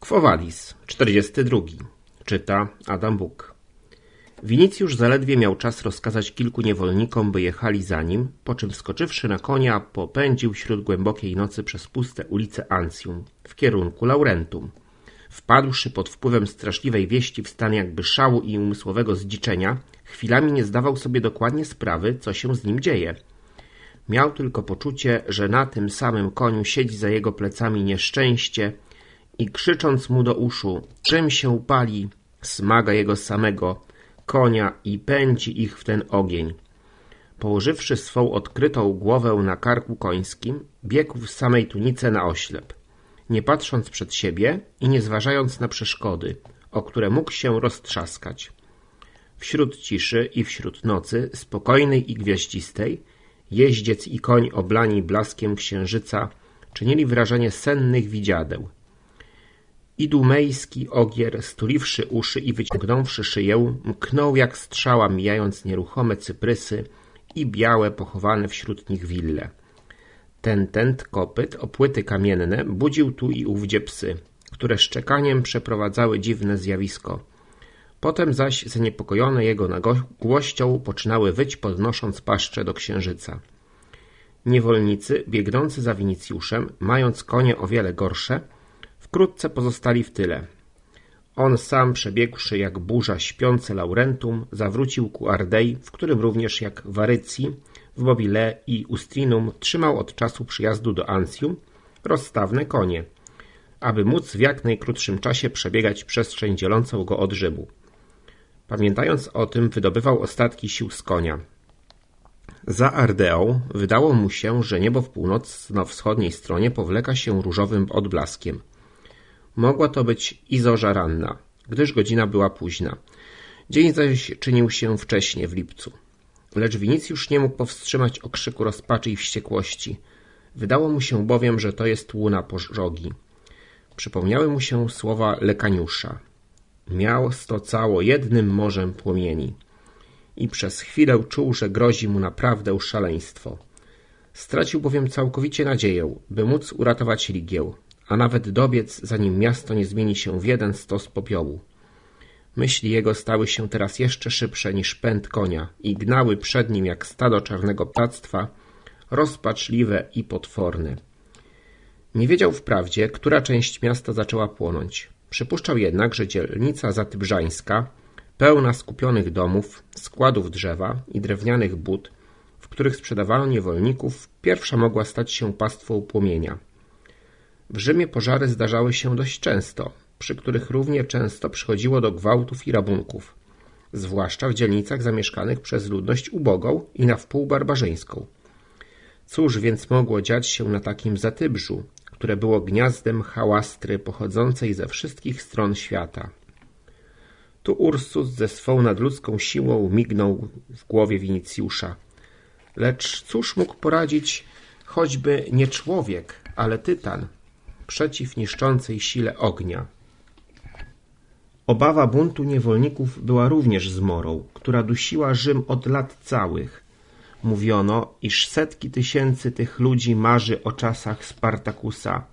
Quo Vadis, 42. Czyta Adam Buk. Winicjusz zaledwie miał czas rozkazać kilku niewolnikom, by jechali za nim, po czym skoczywszy na konia, popędził wśród głębokiej nocy przez puste ulice Ancjum, w kierunku Laurentum. Wpadłszy pod wpływem straszliwej wieści w stan jakby szału i umysłowego zdziczenia, chwilami nie zdawał sobie dokładnie sprawy, co się z nim dzieje. Miał tylko poczucie, że na tym samym koniu siedzi za jego plecami nieszczęście i krzycząc mu do uszu, czym się pali, smaga jego samego, konia i pędzi ich w ten ogień. Położywszy swą odkrytą głowę na karku końskim, biegł w samej tunice na oślep, nie patrząc przed siebie i nie zważając na przeszkody, o które mógł się roztrzaskać. Wśród ciszy i wśród nocy, spokojnej i gwiaździstej, jeździec i koń oblani blaskiem księżyca czynili wrażenie sennych widziadeł. Idumejski ogier, stuliwszy uszy i wyciągnąwszy szyję, mknął jak strzała, mijając nieruchome cyprysy i białe, pochowane wśród nich wille. Ten tent kopyt o płyty kamienne budził tu i ówdzie psy, które szczekaniem przeprowadzały dziwne zjawisko. Potem zaś zaniepokojone jego nagłością poczynały wyć, podnosząc paszcze do księżyca. Niewolnicy, biegnący za Winicjuszem, mając konie o wiele gorsze, wkrótce pozostali w tyle. On sam, przebiegłszy jak burza śpiące Laurentum, zawrócił ku Ardei, w którym również jak Warycji, w Mobile i Ustrinum trzymał od czasu przyjazdu do Ancjum rozstawne konie, aby móc w jak najkrótszym czasie przebiegać przestrzeń dzielącą go od Rzymu. Pamiętając o tym, wydobywał ostatki sił z konia. Za Ardeą wydało mu się, że niebo w północno-wschodniej stronie powleka się różowym odblaskiem. Mogła to być i ranna, gdyż godzina była późna. Dzień zaś czynił się wcześnie, w lipcu. Lecz Winicjusz nie mógł powstrzymać okrzyku rozpaczy i wściekłości. Wydało mu się bowiem, że to jest łuna pożogi. Przypomniały mu się słowa Lekaniusza. Miał sto cało jednym morzem płomieni. I przez chwilę czuł, że grozi mu naprawdę szaleństwo. Stracił bowiem całkowicie nadzieję, by móc uratować Ligię, a nawet dobiec, zanim miasto nie zmieni się w jeden stos popiołu. Myśli jego stały się teraz jeszcze szybsze niż pęd konia i gnały przed nim jak stado czarnego ptactwa, rozpaczliwe i potworne. Nie wiedział wprawdzie, która część miasta zaczęła płonąć. Przypuszczał jednak, że dzielnica zatybrzańska, pełna skupionych domów, składów drzewa i drewnianych bud, w których sprzedawano niewolników, pierwsza mogła stać się pastwą płomienia. W Rzymie pożary zdarzały się dość często, przy których równie często przychodziło do gwałtów i rabunków, zwłaszcza w dzielnicach zamieszkanych przez ludność ubogą i na wpół barbarzyńską. Cóż więc mogło dziać się na takim Zatybrzu, które było gniazdem hałastry pochodzącej ze wszystkich stron świata? Tu Ursus ze swą nadludzką siłą mignął w głowie Winicjusza. Lecz cóż mógł poradzić choćby nie człowiek, ale tytan, przeciw niszczącej sile ognia? Obawa buntu niewolników była również zmorą, która dusiła Rzym od lat całych. Mówiono, iż setki tysięcy tych ludzi marzy o czasach Spartakusa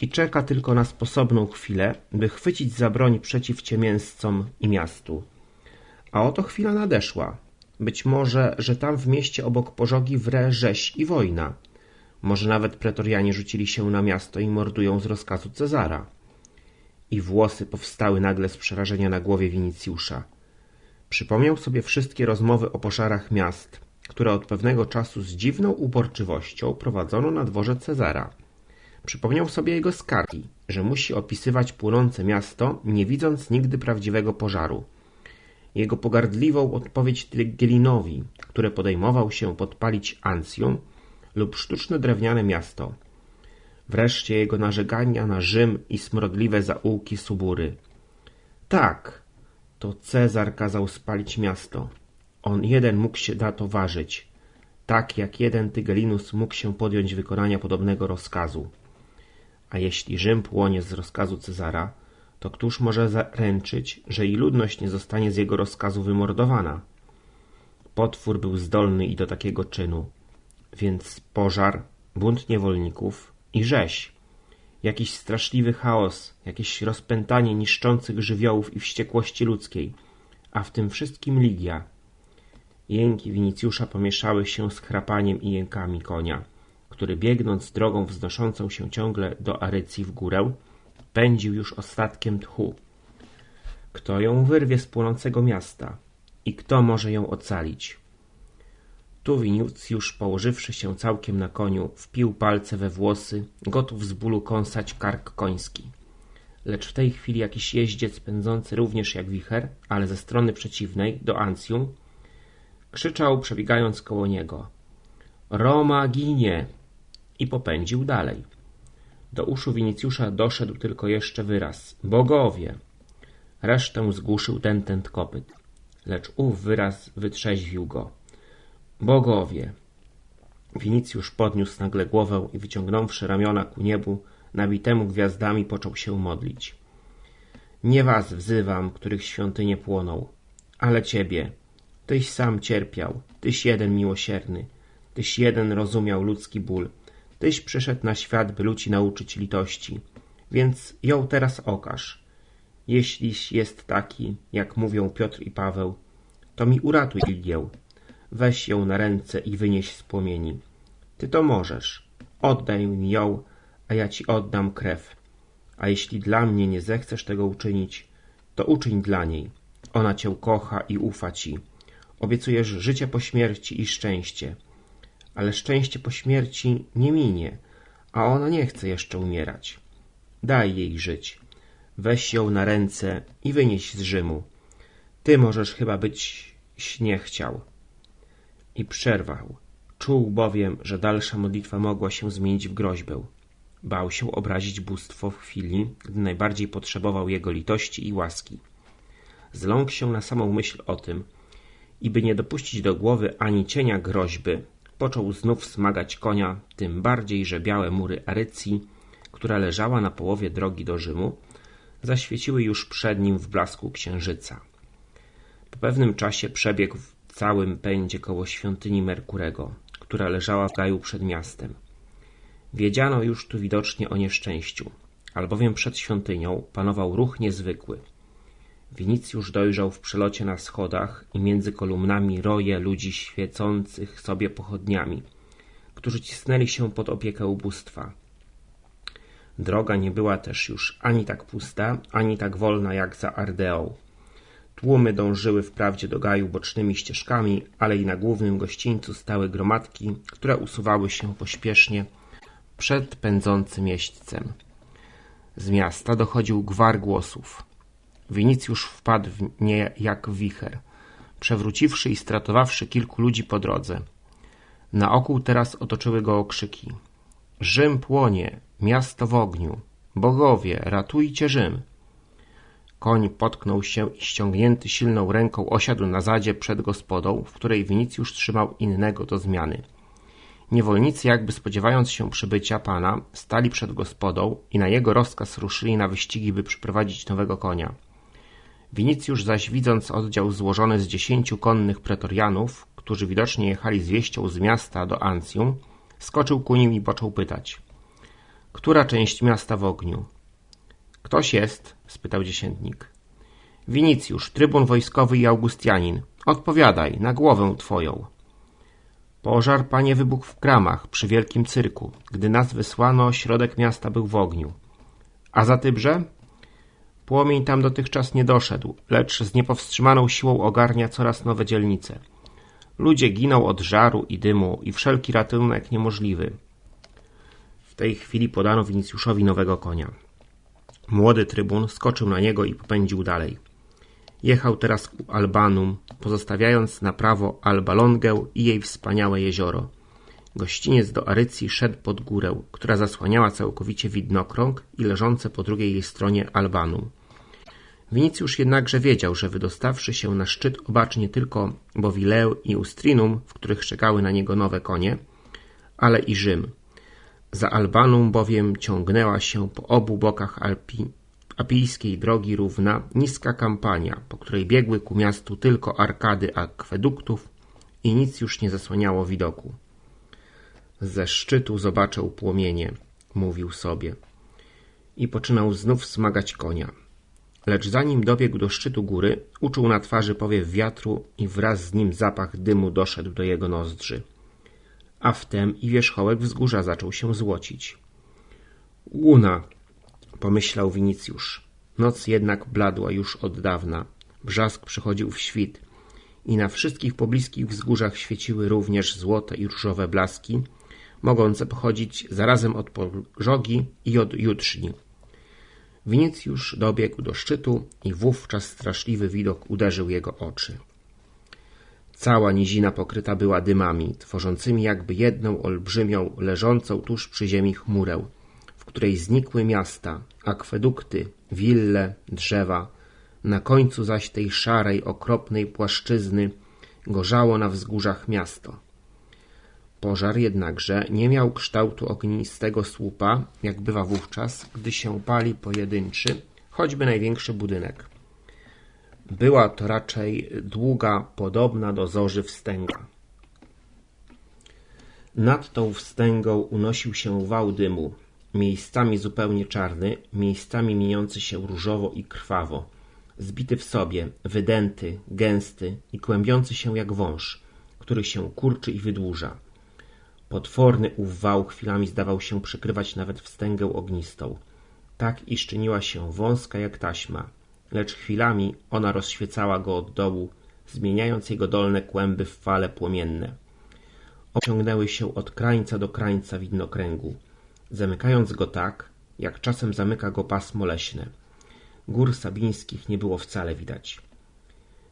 i czeka tylko na sposobną chwilę, by chwycić za broń przeciw ciemięscom i miastu. A oto chwila nadeszła. Być może, że tam w mieście obok pożogi wre rzeź i wojna. Może nawet pretorianie rzucili się na miasto i mordują z rozkazu Cezara i włosy powstały nagle z przerażenia na głowie Winicjusza. Przypomniał sobie wszystkie rozmowy o pożarach miast, które od pewnego czasu z dziwną uporczywością prowadzono na dworze Cezara. Przypomniał sobie jego skargi, że musi opisywać płonące miasto, nie widząc nigdy prawdziwego pożaru. Jego pogardliwą odpowiedź Gelinowi, które podejmował się podpalić Ancjum lub sztuczne drewniane miasto – wreszcie jego narzekania na Rzym i smrodliwe zaułki Subury. Tak, to Cezar kazał spalić miasto. On jeden mógł się na to ważyć, tak jak jeden Tygelinus mógł się podjąć wykonania podobnego rozkazu. A jeśli Rzym płonie z rozkazu Cezara, to któż może zaręczyć, że i ludność nie zostanie z jego rozkazu wymordowana? Potwór był zdolny i do takiego czynu, więc pożar, bunt niewolników, i rzeź. Jakiś straszliwy chaos, jakieś rozpętanie niszczących żywiołów i wściekłości ludzkiej, a w tym wszystkim Ligia. Jęki Winicjusza pomieszały się z chrapaniem i jękami konia, który biegnąc drogą wznoszącą się ciągle do Arycji w górę, pędził już ostatkiem tchu. Kto ją wyrwie z płonącego miasta i kto może ją ocalić? Tu Winicjusz, położywszy się całkiem na koniu, wpił palce we włosy, gotów z bólu kąsać kark koński. Lecz w tej chwili jakiś jeździec pędzący również jak wicher, ale ze strony przeciwnej, do Ancjum, krzyczał, przebiegając koło niego. Roma ginie! I popędził dalej. Do uszu Winicjusza doszedł tylko jeszcze wyraz. Bogowie! Resztę zgłuszył ten kopyt. Lecz ów wyraz wytrzeźwił go. Bogowie! Winicjusz podniósł nagle głowę i wyciągnąwszy ramiona ku niebu, nabitemu gwiazdami, począł się modlić. Nie was wzywam, których świątynie płoną, ale ciebie. Tyś sam cierpiał, tyś jeden miłosierny, tyś jeden rozumiał ludzki ból, tyś przyszedł na świat, by ludzi nauczyć litości, więc ją teraz okaż. Jeśliś jest taki, jak mówią Piotr i Paweł, to mi uratuj Ligię. Weź ją na ręce i wynieś z płomieni. Ty to możesz. Oddaj mi ją, a ja ci oddam krew. A jeśli dla mnie nie zechcesz tego uczynić, to uczyń dla niej. Ona cię kocha i ufa ci. Obiecujesz życie po śmierci i szczęście. Ale szczęście po śmierci nie minie, a ona nie chce jeszcze umierać. Daj jej żyć. Weź ją na ręce i wynieś z Rzymu. Ty możesz chyba być nie chciał. I przerwał. Czuł bowiem, że dalsza modlitwa mogła się zmienić w groźbę. Bał się obrazić bóstwo w chwili, gdy najbardziej potrzebował jego litości i łaski. Zląkł się na samą myśl o tym i by nie dopuścić do głowy ani cienia groźby, począł znów smagać konia, tym bardziej, że białe mury Arycji, która leżała na połowie drogi do Rzymu, zaświeciły już przed nim w blasku księżyca. Po pewnym czasie przebiegł całym pędzie koło świątyni Merkurego, która leżała w gaju przed miastem. Wiedziano już tu widocznie o nieszczęściu, albowiem przed świątynią panował ruch niezwykły. Winicjusz dojrzał w przelocie na schodach i między kolumnami roje ludzi świecących sobie pochodniami, którzy cisnęli się pod opiekę ubóstwa. Droga nie była też już ani tak pusta, ani tak wolna jak za Ardeą. Tłumy dążyły wprawdzie do gaju bocznymi ścieżkami, ale i na głównym gościńcu stały gromadki, które usuwały się pośpiesznie przed pędzącym jeźdźcem. Z miasta dochodził gwar głosów. Winicjusz wpadł w nie jak wicher, przewróciwszy i stratowawszy kilku ludzi po drodze. Na okół teraz otoczyły go okrzyki. Rzym płonie, miasto w ogniu. Bogowie, ratujcie Rzym. Koń potknął się i ściągnięty silną ręką osiadł na zadzie przed gospodą, w której Winicjusz trzymał innego do zmiany. Niewolnicy, jakby spodziewając się przybycia pana, stali przed gospodą i na jego rozkaz ruszyli na wyścigi, by przyprowadzić nowego konia. Winicjusz zaś, widząc oddział złożony z dziesięciu konnych pretorianów, którzy widocznie jechali z wieścią z miasta do Ancjum, skoczył ku nim i począł pytać. Która część miasta w ogniu? Ktoś jest? spytał dziesiętnik. Winicjusz, trybun wojskowy i Augustianin. Odpowiadaj, na głowę twoją. Pożar, panie, wybuchł w kramach, przy wielkim cyrku. Gdy nas wysłano, środek miasta był w ogniu. A za Tybrze? Płomień tam dotychczas nie doszedł, lecz z niepowstrzymaną siłą ogarnia coraz nowe dzielnice. Ludzie giną od żaru i dymu i wszelki ratunek niemożliwy. W tej chwili podano Winicjuszowi nowego konia. Młody trybun skoczył na niego i popędził dalej. Jechał teraz ku Albanum, pozostawiając na prawo Alba Longę i jej wspaniałe jezioro. Gościniec do Arycji szedł pod górę, która zasłaniała całkowicie widnokrąg i leżące po drugiej jej stronie Albanum. Winicjusz jednakże wiedział, że wydostawszy się na szczyt obaczy nie tylko Bowileu i Ustrinum, w których czekały na niego nowe konie, ale i Rzym. Za Albanum bowiem ciągnęła się po obu bokach Alpi, apijskiej drogi równa niska kampania, po której biegły ku miastu tylko arkady akweduktów i nic już nie zasłaniało widoku. Ze szczytu zobaczę płomienie, mówił sobie. i poczynał znów smagać konia. Lecz zanim dobiegł do szczytu góry, uczuł na twarzy powiew wiatru i wraz z nim zapach dymu doszedł do jego nozdrzy. A wtem i wierzchołek wzgórza zaczął się złocić. Łuna, pomyślał Winicjusz. Noc jednak bladła już od dawna. Brzask przychodził w świt i na wszystkich pobliskich wzgórzach świeciły również złote i różowe blaski, mogące pochodzić zarazem od pożogi i od jutrzni. Winicjusz dobiegł do szczytu i wówczas straszliwy widok uderzył jego oczy. Cała nizina pokryta była dymami, tworzącymi jakby jedną olbrzymią, leżącą tuż przy ziemi chmurę, w której znikły miasta, akwedukty, wille, drzewa. Na końcu zaś tej szarej, okropnej płaszczyzny gorzało na wzgórzach miasto. Pożar jednakże nie miał kształtu ognistego słupa, jak bywa wówczas, gdy się pali pojedynczy, choćby największy budynek. Była to raczej długa, podobna do zorzy wstęga. Nad tą wstęgą unosił się wał dymu, miejscami zupełnie czarny, miejscami mieniący się różowo i krwawo, zbity w sobie, wydęty, gęsty i kłębiący się jak wąż, który się kurczy i wydłuża. Potworny ów wał chwilami zdawał się przykrywać nawet wstęgę ognistą, tak iż czyniła się wąska jak taśma, lecz chwilami ona rozświecała go od dołu, zmieniając jego dolne kłęby w fale płomienne. Ociągnęły się od krańca do krańca widnokręgu, zamykając go tak, jak czasem zamyka go pasmo leśne. Gór sabińskich nie było wcale widać.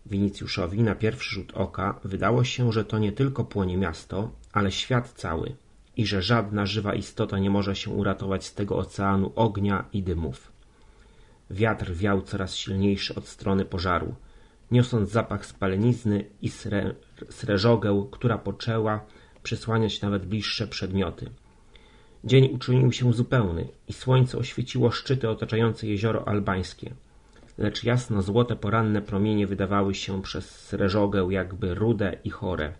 Winicjuszowi na pierwszy rzut oka wydało się, że to nie tylko płonie miasto, ale świat cały i że żadna żywa istota nie może się uratować z tego oceanu ognia i dymów. Wiatr wiał coraz silniejszy od strony pożaru, niosąc zapach spalenizny i sre, sreżogę, która poczęła przysłaniać nawet bliższe przedmioty. Dzień uczynił się zupełny i słońce oświeciło szczyty otaczające jezioro albańskie lecz jasno-złote poranne promienie wydawały się przez sreżogę jakby rude i chore.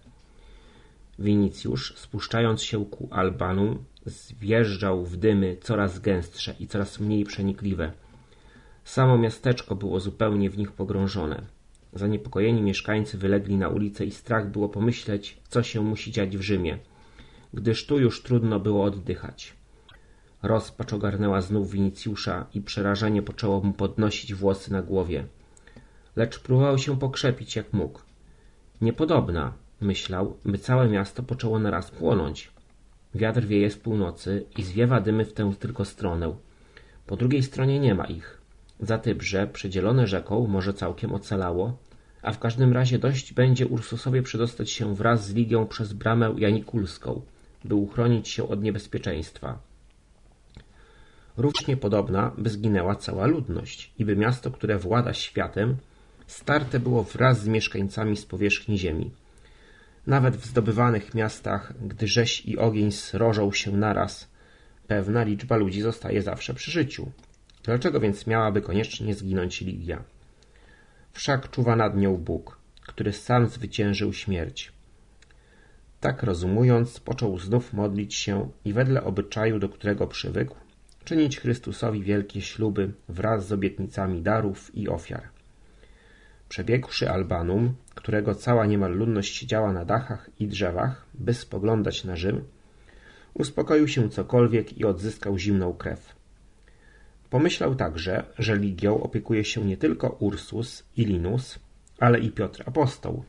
Winicjusz, spuszczając się ku Albanum, zwjeżdżał w dymy coraz gęstsze i coraz mniej przenikliwe. Samo miasteczko było zupełnie w nich pogrążone. Zaniepokojeni mieszkańcy wylegli na ulicę i strach było pomyśleć, co się musi dziać w Rzymie, gdyż tu już trudno było oddychać. Rozpacz ogarnęła znów Winicjusza i przerażenie poczęło mu podnosić włosy na głowie. Lecz próbował się pokrzepić jak mógł. Niepodobna, myślał, by całe miasto poczęło naraz płonąć. Wiatr wieje z północy i zwiewa dymy w tę tylko stronę. Po drugiej stronie nie ma ich. Za Tybrze, przedzielone rzeką, może całkiem ocalało, a w każdym razie dość będzie Ursusowie przedostać się wraz z Ligią przez bramę Janikulską, by uchronić się od niebezpieczeństwa. Równie podobna, by zginęła cała ludność i by miasto, które włada światem, starte było wraz z mieszkańcami z powierzchni ziemi. Nawet w zdobywanych miastach, gdy rzeź i ogień srożą się naraz, pewna liczba ludzi zostaje zawsze przy życiu. Dlaczego więc miałaby koniecznie zginąć Ligia? Wszak czuwa nad nią Bóg, który sam zwyciężył śmierć. Tak rozumując, począł znów modlić się i wedle obyczaju, do którego przywykł, czynić Chrystusowi wielkie śluby wraz z obietnicami darów i ofiar. Przebiegłszy Albanum, którego cała niemal ludność siedziała na dachach i drzewach, by spoglądać na Rzym, uspokoił się cokolwiek i odzyskał zimną krew. Pomyślał także, że Ligią opiekuje się nie tylko Ursus i Linus, ale i Piotr Apostoł.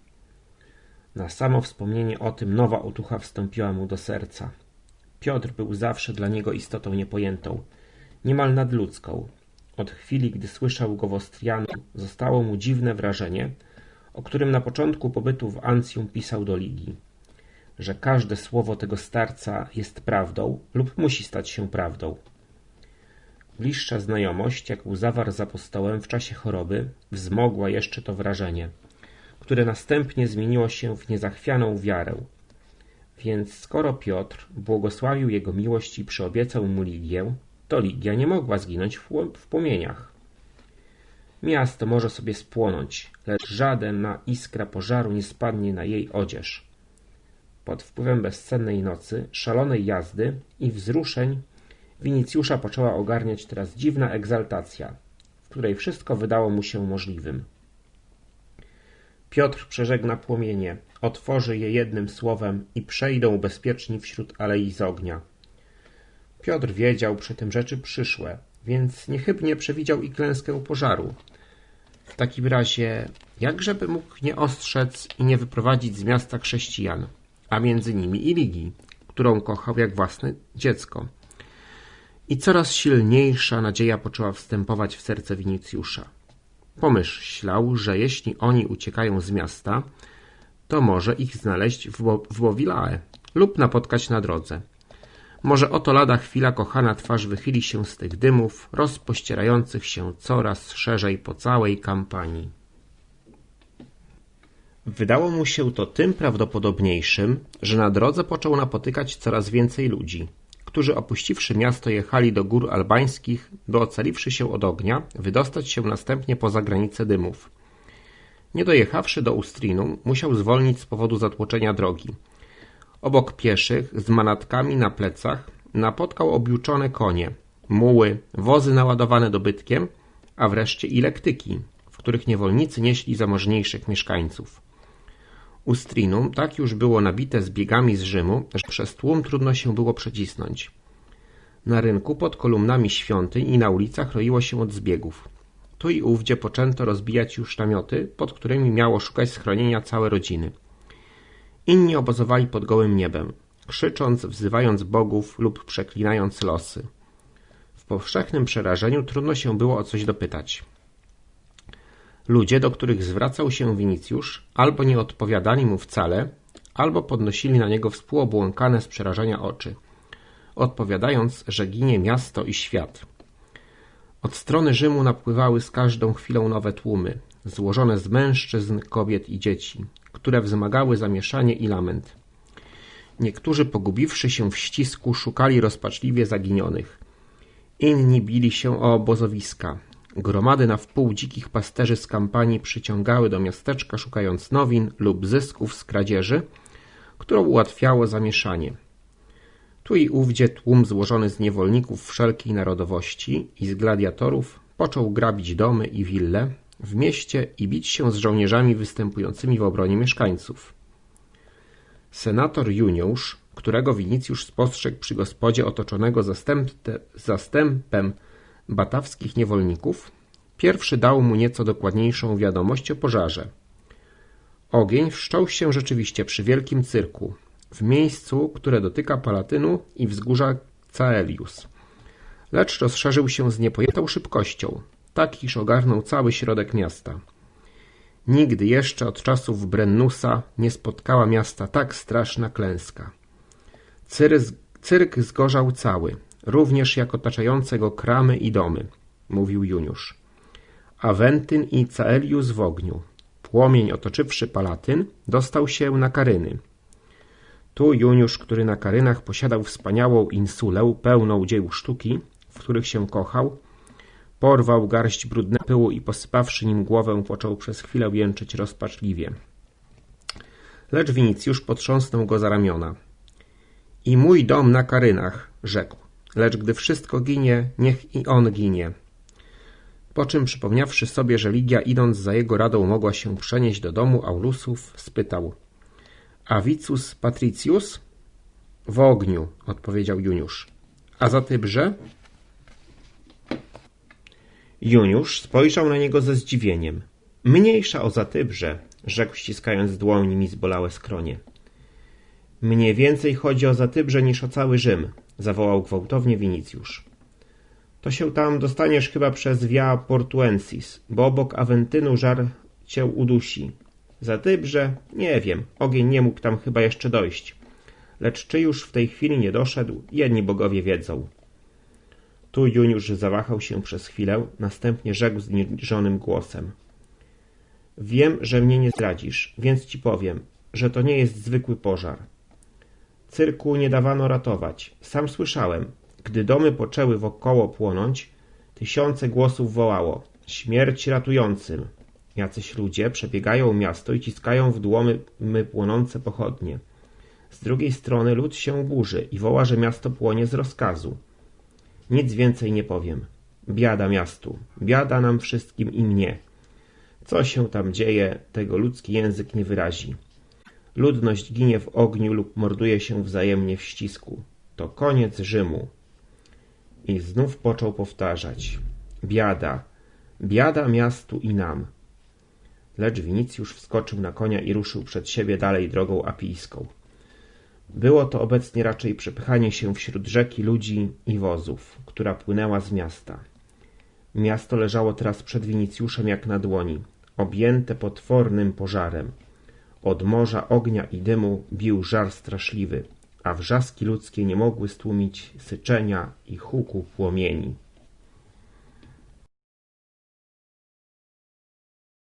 Na samo wspomnienie o tym nowa otucha wstąpiła mu do serca – Piotr był zawsze dla niego istotą niepojętą, niemal nadludzką. Od chwili, gdy słyszał go w Ostrianu, zostało mu dziwne wrażenie, o którym na początku pobytu w Ancjum pisał do Ligi, że każde słowo tego starca jest prawdą lub musi stać się prawdą. Bliższa znajomość, jaką zawarł z apostołem w czasie choroby, wzmogła jeszcze to wrażenie, które następnie zmieniło się w niezachwianą wiarę, więc skoro Piotr błogosławił jego miłość i przyobiecał mu Ligię, to Ligia nie mogła zginąć w płomieniach. Miasto może sobie spłonąć, lecz żadna iskra pożaru nie spadnie na jej odzież. Pod wpływem bezcennej nocy, szalonej jazdy i wzruszeń Winicjusza poczęła ogarniać teraz dziwna egzaltacja, w której wszystko wydało mu się możliwym. Piotr przeżegna płomienie, otworzy je jednym słowem i przejdą bezpieczni wśród alei z ognia. Piotr wiedział przy tym rzeczy przyszłe, więc niechybnie przewidział i klęskę pożaru. W takim razie, jakżeby mógł nie ostrzec i nie wyprowadzić z miasta chrześcijan, a między nimi i Ligi, którą kochał jak własne dziecko. I coraz silniejsza nadzieja poczęła wstępować w serce Winicjusza. Pomyślał, że jeśli oni uciekają z miasta, to może ich znaleźć w, Bo w lub napotkać na drodze. Może oto lada chwila kochana twarz wychyli się z tych dymów, rozpościerających się coraz szerzej po całej kampanii. Wydało mu się to tym prawdopodobniejszym, że na drodze począł napotykać coraz więcej ludzi, którzy opuściwszy miasto jechali do gór albańskich, by ocaliwszy się od ognia, wydostać się następnie poza granice dymów. Nie dojechawszy do Ustrinum, musiał zwolnić z powodu zatłoczenia drogi. Obok pieszych, z manatkami na plecach, napotkał objuczone konie, muły, wozy naładowane dobytkiem, a wreszcie i lektyki, w których niewolnicy nieśli zamożniejszych mieszkańców. Ustrinum tak już było nabite zbiegami z Rzymu, że przez tłum trudno się było przecisnąć. Na rynku, pod kolumnami świątyń i na ulicach roiło się od zbiegów. Tu i ówdzie poczęto rozbijać już namioty, pod którymi miało szukać schronienia całe rodziny. Inni obozowali pod gołym niebem, krzycząc, wzywając bogów lub przeklinając losy. W powszechnym przerażeniu trudno się było o coś dopytać. Ludzie, do których zwracał się Winicjusz, albo nie odpowiadali mu wcale, albo podnosili na niego współobłąkane z przerażenia oczy, odpowiadając, że ginie miasto i świat. Od strony Rzymu napływały z każdą chwilą nowe tłumy, złożone z mężczyzn, kobiet i dzieci, które wzmagały zamieszanie i lament. Niektórzy, pogubiwszy się w ścisku, szukali rozpaczliwie zaginionych. Inni bili się o obozowiska, Gromady na wpół dzikich pasterzy z kampanii przyciągały do miasteczka szukając nowin lub zysków z kradzieży, którą ułatwiało zamieszanie. Tu i ówdzie tłum złożony z niewolników wszelkiej narodowości i z gladiatorów począł grabić domy i wille w mieście i bić się z żołnierzami występującymi w obronie mieszkańców. Senator Juniusz, którego Winicjusz spostrzegł przy gospodzie otoczonego zastępem batawskich niewolników, pierwszy dał mu nieco dokładniejszą wiadomość o pożarze. Ogień wszczął się rzeczywiście przy wielkim cyrku, w miejscu, które dotyka Palatynu i wzgórza Caelius. Lecz rozszerzył się z niepojętą szybkością, tak iż ogarnął cały środek miasta. Nigdy jeszcze od czasów Brennusa nie spotkała miasta tak straszna klęska. Cyrk zgorzał cały, również jak otaczające go kramy i domy, mówił Juniusz. Awentyn i Caelius w ogniu. Płomień otoczywszy Palatyn, dostał się na Karyny. Tu Juniusz, który na Karynach posiadał wspaniałą insulę pełną dzieł sztuki, w których się kochał, porwał garść brudne pyłu i posypawszy nim głowę, począł przez chwilę jęczyć rozpaczliwie. Lecz Winicjusz potrząsnął go za ramiona. I mój dom na Karynach, rzekł. Lecz gdy wszystko ginie, niech i on ginie. Po czym przypomniawszy sobie, że Ligia idąc za jego radą mogła się przenieść do domu Aulusów, spytał Avicus Patricius? W ogniu, odpowiedział Juniusz. A za Tybrze? Juniusz spojrzał na niego ze zdziwieniem. Mniejsza o Zatybrze, rzekł ściskając dłońmi zbolałe skronie. Mnie więcej chodzi o Zatybrze niż o cały Rzym, zawołał gwałtownie Winicjusz. To się tam dostaniesz chyba przez Via Portuensis, bo obok Aventynu żar cię udusi. Za Tybrze? Nie wiem, ogień nie mógł tam chyba jeszcze dojść. Lecz czy już w tej chwili nie doszedł, jedni bogowie wiedzą. Tu Juniusz zawahał się przez chwilę, następnie rzekł zniżonym głosem. Wiem, że mnie nie zdradzisz, więc ci powiem, że to nie jest zwykły pożar. Cyrku nie dawano ratować. Sam słyszałem. Gdy domy poczęły wokoło płonąć, tysiące głosów wołało. Śmierć ratującym. Jacyś ludzie przebiegają miasto i ciskają w dłomy płonące pochodnie. Z drugiej strony lud się burzy i woła, że miasto płonie z rozkazu. Nic więcej nie powiem. Biada miastu, biada nam wszystkim i mnie. Co się tam dzieje, tego ludzki język nie wyrazi. Ludność ginie w ogniu lub morduje się wzajemnie w ścisku. To koniec Rzymu. I znów począł powtarzać. Biada, biada miastu i nam. Lecz Winicjusz wskoczył na konia i ruszył przed siebie dalej drogą apijską. Było to obecnie raczej przepychanie się wśród rzeki ludzi i wozów, która płynęła z miasta. Miasto leżało teraz przed Winicjuszem jak na dłoni, objęte potwornym pożarem. Od morza ognia i dymu bił żar straszliwy, a wrzaski ludzkie nie mogły stłumić syczenia i huku płomieni.